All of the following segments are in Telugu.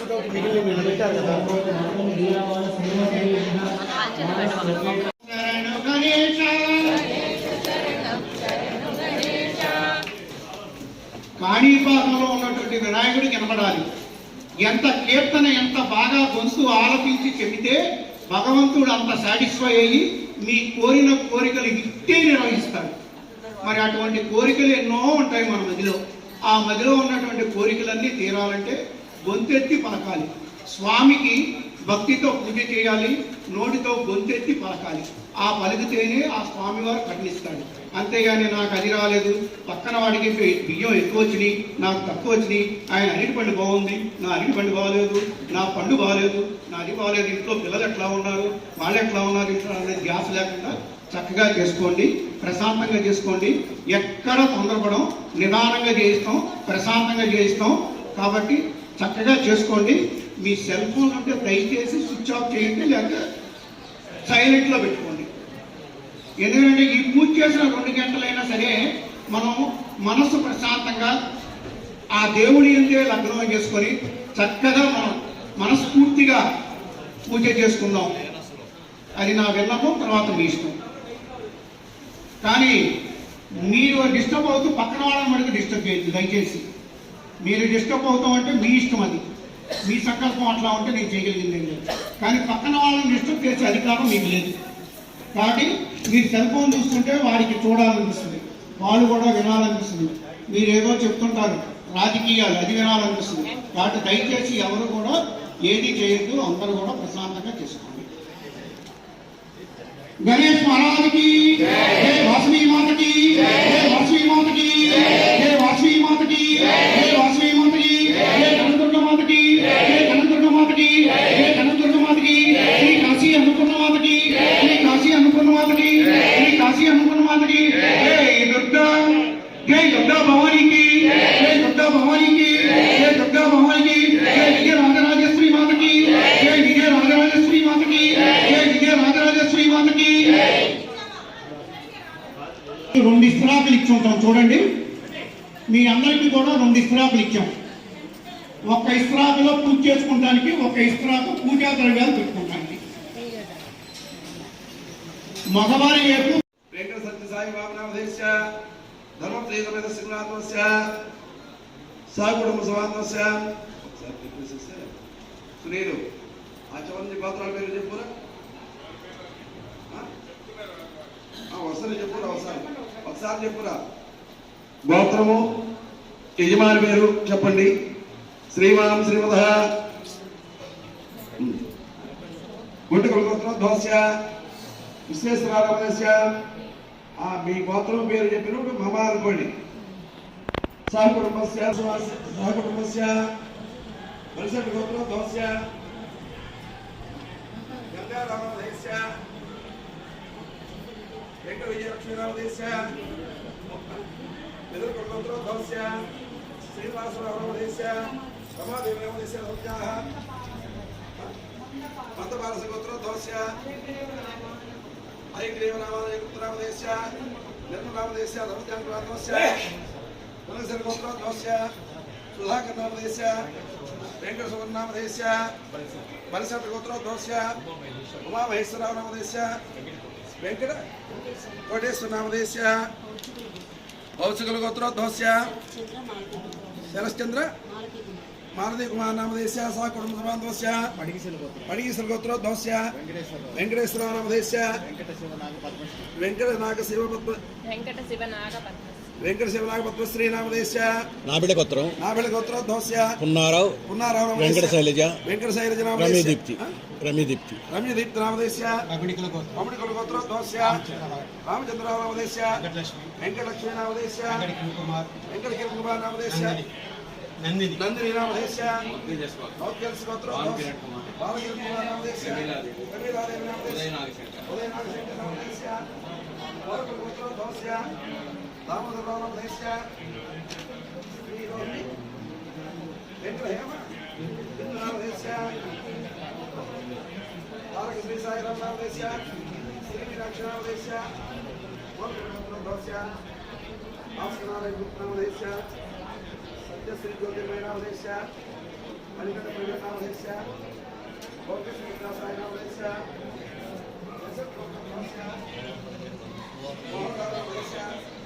వితౌట్ మిగిలిన మీరు పెట్టారు కదా. ఉన్నటువంటి వినాయకుడు కనబడాలి. ఎంత కీర్తన ఎంత బాగా గొంతు ఆలపించి చెబితే భగవంతుడు అంత సాటిస్ఫై అయ్యి మీ కోరిన కోరికలు ఇట్టే నిర్వహిస్తాడు. మరి అటువంటి కోరికలు ఎన్నో ఉంటాయి మన మదిలో ఆ మదిలో ఉన్నటువంటి కోరికలన్నీ తీరాలంటే గొంతెత్తి పలకాలి. స్వామికి భక్తితో పూజ చేయాలి నోటితో గొంతెత్తి పలకాలి. ఆ పలికితేనే ఆ స్వామివారు కరుణిస్తాడు అంతేగాని నాకు అది రాలేదు. పక్కన వాడికి బియ్యం ఎక్కువ వచ్చినాయి నాకు తక్కువ వచ్చినాయి. ఆయన అరటి పండు బాగుంది. నా అరటి పండు బాగలేదు. నా పండు బాగలేదు. నా అది బాగలేదు. ఇంట్లో పిల్లలు ఎట్లా ఉన్నారు? వాళ్ళు ఎట్లా ఉన్నారు? ఇంట్లో అనేది గ్యాస్ లేకుండా చక్కగా చేసుకోండి. ప్రశాంతంగా చేసుకోండి. ఎక్కడ తొందరపడం నిదానంగా చేయిస్తాం ప్రశాంతంగా చేయిస్తాం. కాబట్టి చక్కగా చేసుకోండి. మీ సెల్ ఫోన్ ఉంటే దయచేసి స్విచ్ ఆఫ్ చేయండి లేకపోతే సైలెంట్లో పెట్టుకోండి. ఎందుకంటే ఈ పూజ చేసిన రెండు గంటలైనా సరే మనం మనస్సు ప్రశాంతంగా ఆ దేవుడి అంటే లగ్నం చేసుకొని చక్కగా మనం మనస్ఫూర్తిగా పూజ చేసుకుందాం. అది నా విన్నపం తర్వాత మీ ఇష్టం. కానీ మీరు డిస్టర్బ్ అవుతూ పక్కన వాళ్ళని మటుకు డిస్టర్బ్ చేయొద్దు దయచేసి. మీరు డిస్టర్బ్ అవుతాం అంటే మీ ఇష్టం అది. మీ సంకల్పం అట్లా ఉంటే నేను చేయగలిగింది ఏం లేదు. కానీ పక్కన వాళ్ళని డిస్టర్బ్ చేసే అధికారం మీకు లేదు. కాబట్టి మీరు సెల్ ఫోన్ చూస్తుంటే వారికి చూడాలనిపిస్తుంది. వాళ్ళు కూడా వినాలనిపిస్తుంది. మీరు ఏదో చెప్తుంటారు రాజకీయాలు అది వినాలనిపిస్తుంది. కాబట్టి దయచేసి ఎవరు కూడా ఏది చేయొద్దు అందరూ కూడా ప్రశాంతంగా చేసుకోండి. గణేష్ మహారాజుకి జై. వాసవి మాతకి మాతకి. మీ అందరికీ కూడా రెండు ఇస్త్రాకులు ఇచ్చాం. ఒక్క ఇస్త్రాకులో పూజ చేసుకుంటానికి ఒక ఇస్త్రాకు పూజా ద్రవ్యాలు పెట్టుకుంటానికి. మగవారి వైపు వెంకట సత్యసాయి బాబునామధేశ్య ధర్మప్రియ సింహాత్మస్య సా కుటుంబ సమాత్మస్య సునీలు ఆ చవంతి పాత్రాల పేరు చెప్పురా? ఆ? చెప్పురా ఒకసారి? ఒకసారి చెప్పురా? గోత్రము యజమాని పేరు చెప్పండి. శ్రీమాం శ్రీమద గుంటకుల గోత్రం దోస్య విశ్వేశ్వరారామస్య మీ గోత్రం పేరు చెప్పినప్పుడు మమ అనుకోండి. సహకుటుంబస్య సహకుటుంబస్య. పరిసర గోత్రం దోస్య. గంగారామదేశ్య. వెంకట విజయలక్ష్మీరామదేశ్య ఎదురు గోత్రం దోస్య శ్రీనివాసరామదేశ్య రమాదేవి రామదేశ్య సంజ్ఞాః మందపాలస గోత్రం దోస్య ఐగ్రీవ నామాలయ పుత్రామదేశ్య నిర్మలామదేశ్య ధర్మజాంకరాత్మస్య పునఃసరి గోత్రోద్భవస్య సుధాకర్ నామదేశ్య వెంకట సువర్ణామదేశ్య బలిసట గోత్రోద్భవస్య ఉమామహేశ్వరరావు నామదేశ్య వెంకట కోటేశ్వర నామదేశ్య భౌతికల గోత్రోద్భవస్య శరశ్చంద్ర. మాలతి కుమార్ నామదేశ్య సా కుటుంబ సమాంతవస్య పడిగిసల గోత్రోద్భవస్య వెంకటేశ్వర నామదేశ్య వెంకట నాగ శివపద్మ. వెంకట శివ నాగపద్మ వెంకట శివనాగ పద్మశ్రీ నామదేశ్య నాబిడ గోత్రం నాబిడ గోత్రోద్భవస్య పున్నారావు పున్నారావు వెంకట శైలజ వెంకట శైలజ నామదేశ్య రమ్యదీప్తి. ఆ? రమ్యదీప్తి రమ్యదీప్తి నామదేశ్య అమడికుల గోత్రోద్భవస్య రామచంద్రరావు. నామదేశ్య వెంకటలక్ష్మీ. నామదేశ్య వెంకట కిరణ్ కుమార్. నామదేశ్య నందిని. నందిని. నామదేశ్య నౌత్యల్స్ గోత్రోద్భవస్య బాలకిరణ్ కుమార్. నామదేశ్య రమీలాదేవి నామదేశ్య ఉదయ నాగశంకర్. నామదేశ్య కోరకుల గోత్రోద్భవస్య దామోదరరావు నామదేశ్య శ్రీరోహిణి వెంకట హేమ బిందు నామదేశ్య తారక శ్రీ సాయిరామ్ నామదేశ్య శ్రీ మీనాక్షి నామదేశ్య కోరకుల భాస్కరనారాయణ గుప్త నామదేశ్య సత్యశ్రీ జ్యోతిర్మయ నామదేశ్య మణికంఠ ప్రజానామస్య భోగేశ్వర వికాసాయనామస్య యశత్ భోగనామస్య మోహనామస్య సంస్కృతనామస్య అబ్దుల్లాహి అబ్దుల్లాహస్య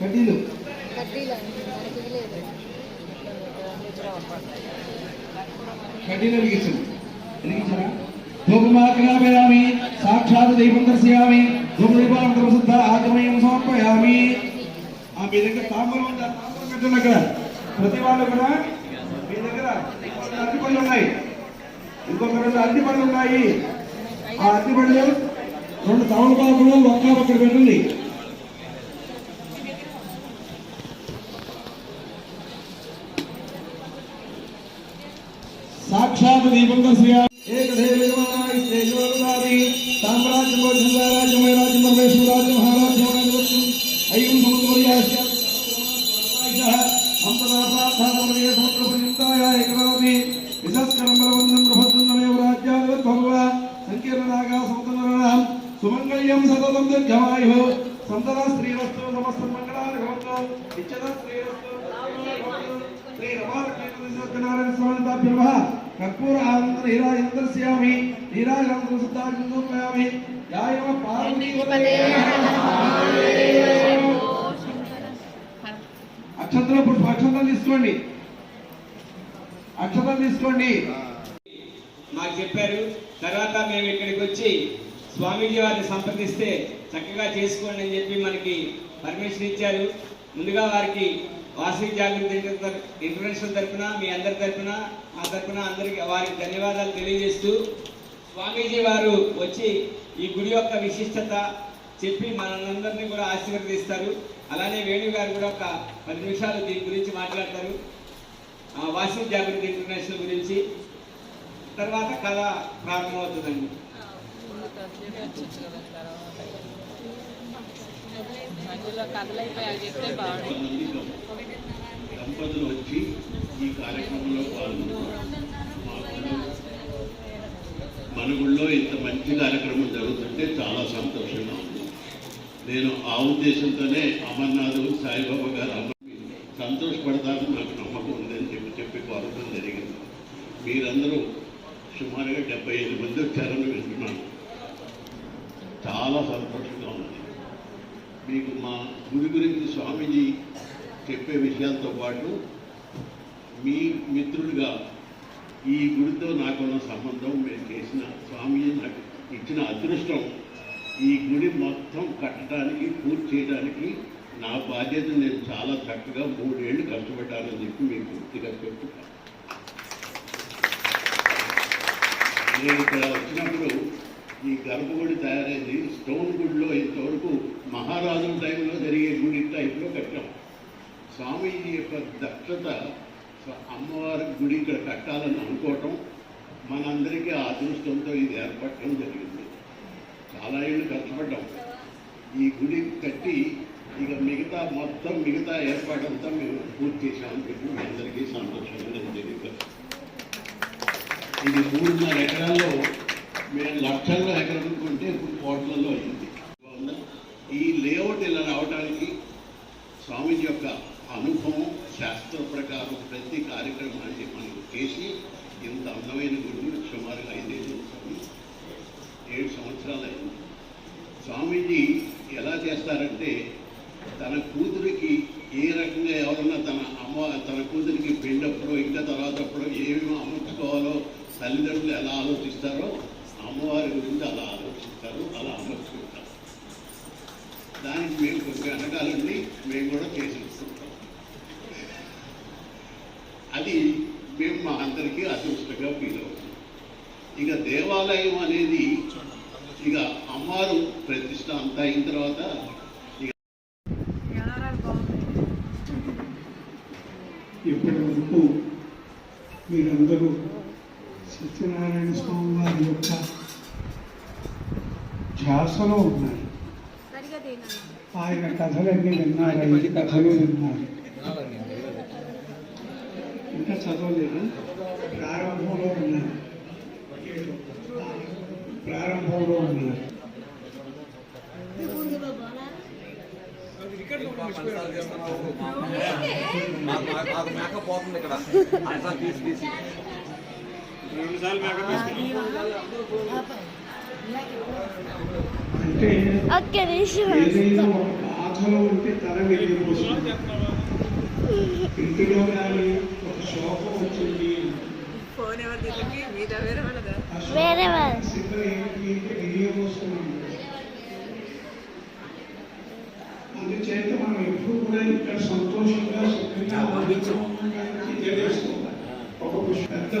కడ్డీలు. కడ్డీలు అడిగించండి అడిగించారా ధూపమాగ్రాపయామి సాక్షాత్ దైవం దర్శయామి ధూపదీపాలను ప్రసిద్ధ ఆగమయం సమర్పయామి. ఆ మీ దగ్గర తాంబూలం తాంబూలం కదా ప్రతి వాళ్ళు కూడా మీ దగ్గర ఇంకొక అరటి పళ్ళు ఉన్నాయి. ఇంకొక రెండు అరటి పళ్ళు ఉన్నాయి. ఆ అరటి పళ్ళు రెండు తమలపాకులు ఒక్క ఒక్కటి పెట్టండి సాక్షాత్ దీపం శ్రీ ఏకదేవమానాయ శ్రేయోదారి సామ్రాజ్యం రాజ్యం రాజ్యం పరమేశ్వర సతతం దీర్ఘమాయు సంతత శ్రీరస్తు సమస్త మంగళాని భవంతు. శ్రీరస్తు శ్రీ స్వామి కర్పూర ఆనంద హీరా నీరాజందర శుద్ధాజం సమర్పయామి యాయమ పార్వతీ అక్షంతలు తీసుకోండి. అక్షంతలు తీసుకోండి. మాకు చెప్పారు తర్వాత మేము ఇక్కడికి వచ్చి స్వామీజీ వారిని సంప్రదిస్తే చక్కగా చేసుకోండి అని చెప్పి మనకి పర్మిషన్ ఇచ్చారు. ముందుగా వారికి వాసవి జాగృతి ఇంటర్నేషనల్ తరఫున మీ అందరి తరఫున మా తరఫున అందరికి వారికి ధన్యవాదాలు తెలియజేస్తూ స్వామీజీ వారు వచ్చి ఈ గుడి యొక్క విశిష్టత చెప్పి మనందరినీ కూడా ఆశీర్వదిస్తారు. అలానే వేణు గారు కూడా ఒక పది నిమిషాలు దీని గురించి మాట్లాడతారు. ఆ, వాసవి జాగృతి ఇంటర్నేషనల్ గురించి. తర్వాత కథ ప్రారంభమవుతుందండి మధ్యలో కథలైపోయాక చెప్తే బాగుంటుంది దంపతులు వచ్చి ఈ కార్యక్రమంలో పాల్గొన్నారు. మా ఇంత మంచి కార్యక్రమం జరుగుతుంటే చాలా సంతోషంగా ఉంది. నేను ఆ ఉద్దేశంతోనే అమర్నాథ్ సాయిబాబా గారు అమ్మ సంతోషపడతారని నాకు నమ్మకం ఉందని చెప్పి చెప్పి కోరడం జరిగింది. మీరందరూ సుమారుగా డెబ్బై ఐదు మంది వచ్చారని వింటున్నాను. చాలా సంతోషంగా మా గుడి గురించి స్వామీజీ చెప్పే విషయాలతో పాటు మీ మిత్రుడిగా ఈ గుడితో నాకున్న సంబంధం మీరు చేసిన స్వామీజీ నాకు ఇచ్చిన అదృష్టం ఈ గుడి మొత్తం కట్టడానికి పూర్తి చేయడానికి నా బాధ్యత నేను చాలా చక్కగా మూడేళ్ళు కష్టపడ్డానని చెప్పి మీకు పూర్తిగా చెప్తున్నాను. నేను ఇక్కడ వచ్చినప్పుడు ఈ గర్భగుడి తయారైంది. స్టోన్ గుడిలో ఇంతవరకు మహారాజుల టైంలో జరిగే గుడి టైప్లో కట్టాం. స్వామీజీ యొక్క దక్షత అమ్మవారి గుడి ఇక్కడ కట్టాలని అనుకోవటం మనందరికీ ఆ అదృష్టంతో ఇది ఏర్పడటం జరిగింది. చాలా ఏళ్ళు కష్టపడ్డాం. ఈ గుడి కట్టి ఇక మిగతా మొత్తం మిగతా ఏర్పాటంతా మేము పూర్తి చేసామని చెప్పి మీ అందరికీ సంతోషంగా తెలియదు ఇది మూడున్నర ఎకరాల్లో మేము లక్షల్లో ఎకరం అనుకుంటే ఇప్పుడు కోట్లలో అయింది. ఈ లేఅవుట్ ఇలా రావడానికి స్వామీజీ యొక్క అనుభవం శాస్త్ర ప్రకారం ప్రతి కార్యక్రమాన్ని మనం చేసి ఇంత అందమైన గుడిని సుమారుగా ఐదేళ్ళు ఏడు సంవత్సరాలు అయింది. స్వామీజీ ఎలా చేస్తారంటే తన కూతురికి ఏ రకంగా ఎవరన్నా తన అమ్మ తన కూతురికి పెళ్ళప్పుడు ఇంకా తర్వాత అప్పుడు ఏమేమి అమర్చుకోవాలో తల్లిదండ్రులు ఎలా ఆలోచిస్తారో అమ్మవారి గురించి అలా ఆలోచిస్తారు అలా అమర్చు దానికి మేము కూడా చేసేస్తుంటాం అది మేము మా అందరికీ అదృష్టంగా ఫీల్ అవుతాం. ఇక దేవాలయం అనేది ఇక అమ్మారు ప్రతిష్ట అంత అయిన తర్వాత ఇక ఇప్పటి వరకు మీరందరూ సత్యనారాయణ స్వామి వారి యొక్క ధ్యాసలో ఉన్నారు ఆయన కథలన్నీ విన్నారు ఐదు కథలు విన్నారు ఇంకా చదవలేదు ప్రారంభంలో ఉన్నారు ప్రారంభంలో ఉన్నారు రెండు సార్లు మేకప్ వేసుకున్నాం అంటే బాధలో ఉంటే తల వెళ్ళిపోతుంది ఇంటిలో కానీ ఒక శోకం వచ్చింది. వేరే అందుచేత మనం ఎప్పుడు కూడా ఇక్కడ సంతోషంగా సుఖంగా ఆనందంగా తెలియజేసుకోవాలి ఒక పెద్ద?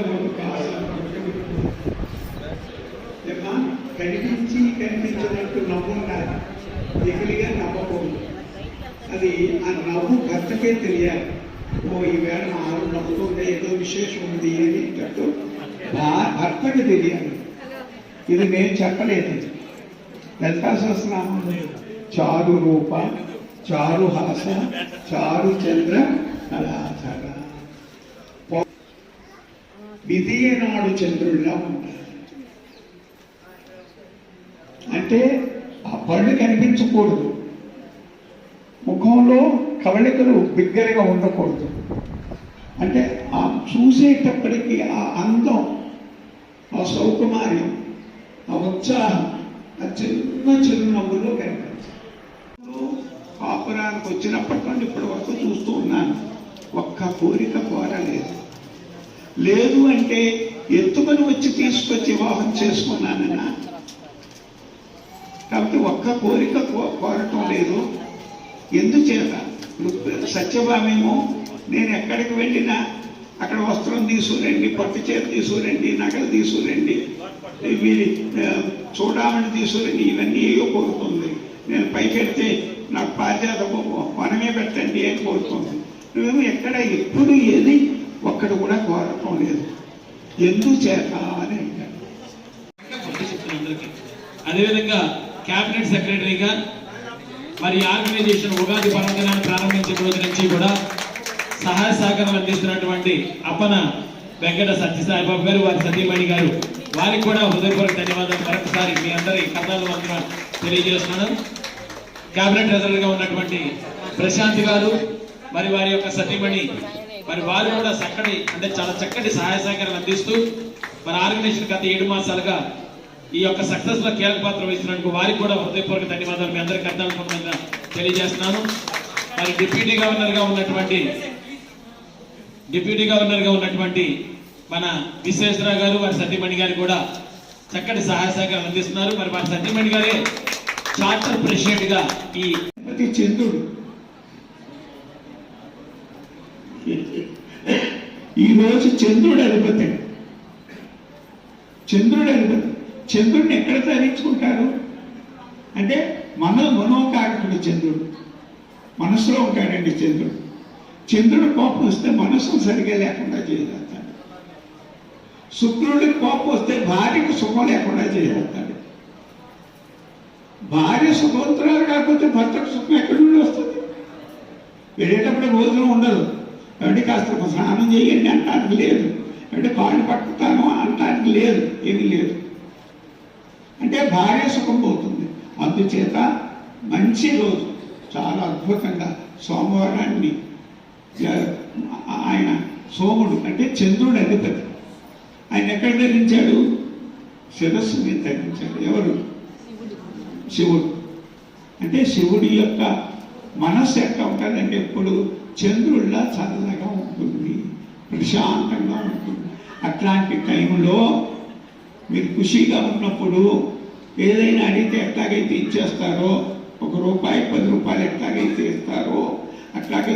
కనిపించి కనిపించినట్టు నవ్వు ఉండాలి దిగులుగా నవ్వకూడదు అది ఆ నవ్వు భర్తకే తెలియాలి. ఓ ఈవేళ మా ఆవిడ నవ్వుతుంటే ఏదో విశేషం ఉంది అని తట్టు భర్తకి తెలియాలి. ఇది నేను చెప్పలేదు. లలితా సహస్రనామంలో చారు రూప చారు హాస చారు చంద్ర కళాధర. విధియ నాడు చంద్రుడిలా ఉంటారు. అంటే ఆ పళ్ళు కనిపించకూడదు. ముఖంలో కవళికలు బిగ్గరగా ఉండకూడదు. అంటే ఆ చూసేటప్పటికి ఆ అందం ఆ సౌకుమార్యం ఆ ఉత్సాహం ఆ చిన్న చిరునవ్వులో కనిపించాలి కాపురానికి వచ్చినప్పటి నుండి ఇప్పటి వరకు చూస్తూ ఉన్నాను. ఒక్క కోరిక కోరలేదు లేదు. అంటే ఎత్తుకొని వచ్చి తీసుకొచ్చి వివాహం చేసుకున్నానన్నా. కాబట్టి ఒక్క కోరిక కోరటం లేదు. ఎందుచేత? సత్యభామేమో? నేను ఎక్కడికి వెళ్ళినా అక్కడ వస్త్రం తీసుకురండి పట్టు చీర తీసుకురండి నగలు తీసుకురండి ఇవి చూడమని తీసుకురండి ఇవన్నీ ఏవో కోరుతుంది. నేను పైకి వెళ్తే నాకు పారిజాత వనమే పెట్టండి అని కోరుతుంది. నువ్వేమో ఎక్కడ ఎప్పుడు ఏది ఒక్కడు కూడా కోరటం లేదు. ఎందుచేత అని అంటారు అదేవిధంగా కేబినెట్ సెక్రటరీగా మరి ఆర్గనైజేషన్ ఉగాది పర్వదినాన్ని ప్రారంభించిన రోజు నుంచి కూడా సహాయ సహకారం అందిస్తున్నటువంటి అప్పన వెంకట సత్యసాయిబాబు గారు వారి సతీమణి గారు వారికి కూడా హృదయపూర్వక ధన్యవాదాలు. మరొకసారి మీ అందరి కథలు వందన తెలియజేస్తున్నాను. కేబినెట్ ట్రెజరర్గా ఉన్నటువంటి ప్రశాంత్ గారు మరి వారి యొక్క సతీమణి మరి వారు కూడా చక్కటి అంటే చాలా చక్కటి సహాయ సహకారాలు అందిస్తూ మరి ఆర్గనైజేషన్ గత ఏడు మాసాలుగా ఈ యొక్క సక్సెస్లో కీలక పాత్ర వహిస్తున్నందుకు వారికి కూడా హృదయపూర్వక ధన్యవాదాలు. మీ అందరికీ అర్థానుకుంటున్నా తెలియజేస్తున్నాను. మరి డిప్యూటీ గవర్నర్గా ఉన్నటువంటి డిప్యూటీ గవర్నర్గా ఉన్నటువంటి మన విశ్వేశ్వరరావు గారు వారి సతీమణి గారు కూడా చక్కటి సహాయ సహకారం అందిస్తున్నారు. మరి వారి సతీమణి గారే చార్టర్ ప్రెసిడెంట్గా ఈ ప్రతి చంద్రుడు ఈరోజు చంద్రుడు అధిపతి. చంద్రుడు అధిపతి. చంద్రుడిని ఎక్కడ ధరించుకుంటారు అంటే మన మనోకారకుడు చంద్రుడు. మనసులో ఉంటాడండి చంద్రుడు. చంద్రుడు కోపం వస్తే మనసు సరిగా లేకుండా చేయగలుగుతాడు. శుక్రుడికి కోపం వస్తే భార్యకు సుఖం లేకుండా చేయగలుగుతాడు. భార్య సుఖోత్తరాలు కాకపోతే భర్తకు సుఖం ఎక్కడి నుండి వస్తుంది? వెళ్ళేటప్పుడు భోజనం ఉండదు. కాబట్టి కాస్త స్నానం చేయండి అంటానికి లేదు. అంటే కాళ్ళు పట్టుతాను అంటానికి లేదు. ఏమీ లేదు. అంటే భార్య సుఖం పోతుంది. అందుచేత మంచి రోజు. చాలా అద్భుతంగా సోమవారాన్ని ఆయన సోముడు అంటే చంద్రుడు అధిపతి. ఆయన ఎక్కడ ధరించాడు? శిరస్సు మీద ధరించాడు. ఎవరు? శివుడు. అంటే శివుడి యొక్క మనస్సు ఎట్లా ఉంటుందంటే ఎప్పుడు చంద్రుడిలా చల్లగా ఉంటుంది. ప్రశాంతంగా ఉంటుంది. అట్లాంటి టైంలో మీరు ఖుషీగా ఉన్నప్పుడు ఏదైనా అడిగితే ఎట్లాగైతే ఇచ్చేస్తారో ఒక రూపాయి పది రూపాయలు ఎట్లాగైతే ఇస్తారో అట్లాగే